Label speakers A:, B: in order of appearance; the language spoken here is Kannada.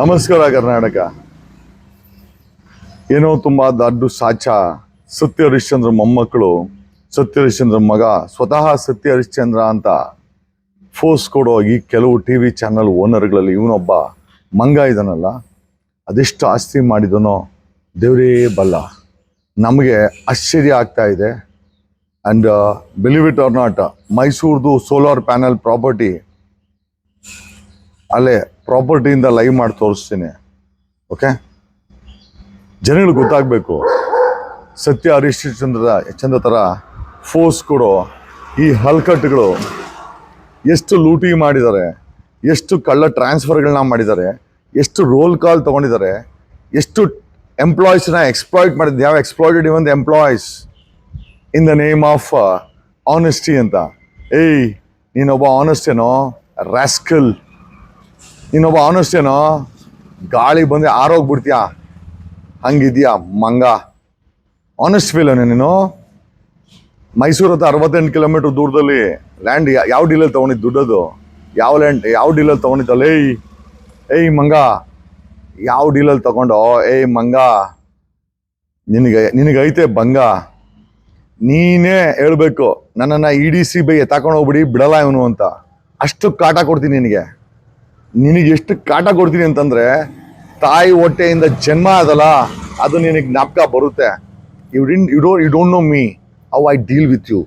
A: ನಮಸ್ಕಾರ ಕರ್ನಾಟಕ. ಏನೋ ತುಂಬ ದಡ್ಡು ಸಾಚ ಸತ್ಯ ಹರಿಶ್ಚಂದ್ರ ಮೊಮ್ಮಕ್ಕಳು, ಸತ್ಯ ಹರಿಶ್ಚಂದ್ರ ಮಗ, ಸ್ವತಃ ಸತ್ಯ ಹರಿಶ್ಚಂದ್ರ ಅಂತ ಫೋರ್ಸ್ ಕೊಡೋ ಈ ಕೆಲವು ಟಿ ವಿ ಚಾನಲ್ ಓನರ್ಗಳಲ್ಲಿ ಇವನೊಬ್ಬ ಮಂಗ ಇದ್ದಾನಲ್ಲ ಅದೆಷ್ಟು ಆಸ್ತಿ ಮಾಡಿದನೋ ದೇವರೇ ಬಲ್ಲ. ನಮಗೆ ಆಶ್ಚರ್ಯ ಆಗ್ತಾ ಇದೆ. And believe it are not ಮೈಸೂರ್ದು solar panel property ಅಲ್ಲೇ ಪ್ರಾಪರ್ಟಿಯಿಂದ ಲೈವ್ ಮಾಡಿ ತೋರಿಸ್ತೀನಿ. ಓಕೆ ಜನಗಳಿಗೆ ಗೊತ್ತಾಗಬೇಕು. ಸತ್ಯ ಹರಿಶ್ಚಂದ್ರ ಚಂದ್ರ ಥರ ಫೋರ್ಸ್ ಕೊಡು ಈ ಹಲ್ಕಟ್ಗಳು ಎಷ್ಟು ಲೂಟಿ ಮಾಡಿದ್ದಾರೆ, ಎಷ್ಟು ಕಳ್ಳ ಟ್ರಾನ್ಸ್ಫರ್ಗಳನ್ನ ಮಾಡಿದ್ದಾರೆ, ಎಷ್ಟು ರೋಲ್ ಕಾಲ್ ತೊಗೊಂಡಿದ್ದಾರೆ, ಎಷ್ಟು ಎಂಪ್ಲಾಯೀಸ್ನ ಎಕ್ಸ್ಪ್ಲಾಯ್ಟ್ ಮಾಡಿದ್ದು ಯಾವ exploited even employees in the name of honesty ಅಂತ. ಏಯ್, ನೀನೊಬ್ಬ ಆನೆಸ್ಟ್ ಏನೋ ರಾಸ್ಕಲ್ ನೀನೊಬ್ಬ ಅವನಷ್ಟೇನೋ ಗಾಳಿ ಬಂದರೆ ಆರೋಗ್ಬಿಡ್ತೀಯಾ ಹಂಗಿದ್ಯಾ ಮಂಗ? ಆನೆಸ್ಟ್ ಫೀಲನೇ ನೀನು? ಮೈಸೂರು ಹತ್ರ ಅರವತ್ತೆಂಟು ಕಿಲೋಮೀಟರ್ ದೂರದಲ್ಲಿ ಲ್ಯಾಂಡ್ ಯಾವ ಡೀಲಲ್ಲಿ ತೊಗೊಂಡಿದ್ದು ದುಡ್ಡದು? ಯಾವ ಲ್ಯಾಂಡ್ ಯಾವ ಡೀಲಲ್ಲಿ ತೊಗೊಂಡಿದ್ದಲ್ಲ ಏಯ್ ಏಯ್ ಮಂಗ, ಯಾವ ಡೀಲಲ್ಲಿ ತೊಗೊಂಡು? ಏಯ್ ಮಂಗ, ನಿನಗೆ ನಿನಗೈತೆ ಬಂಗ ನೀನೇ ಹೇಳ್ಬೇಕು, ನನ್ನನ್ನು E D C B I ಎತ್ತಾಕೊಂಡು ಹೋಗ್ಬಿಡಿ, ಬಿಡಲ್ಲ ಇವನು ಅಂತ. ಅಷ್ಟು ಕಾಟ ಕೊಡ್ತೀನಿ ನಿನಗೆ. ನಿನಗೆ ಎಷ್ಟು ಕಾಟ ಕೊಡ್ತೀನಿ ಅಂತಂದ್ರೆ, ತಾಯಿ ಹೊಟ್ಟೆಯಿಂದ ಜನ್ಮ ಅದಲ್ಲ ಅದು ನಿನಗೆ ಜ್ಞಾಪಕ ಬರುತ್ತೆ. You didn't you don't you don't know me how I deal with you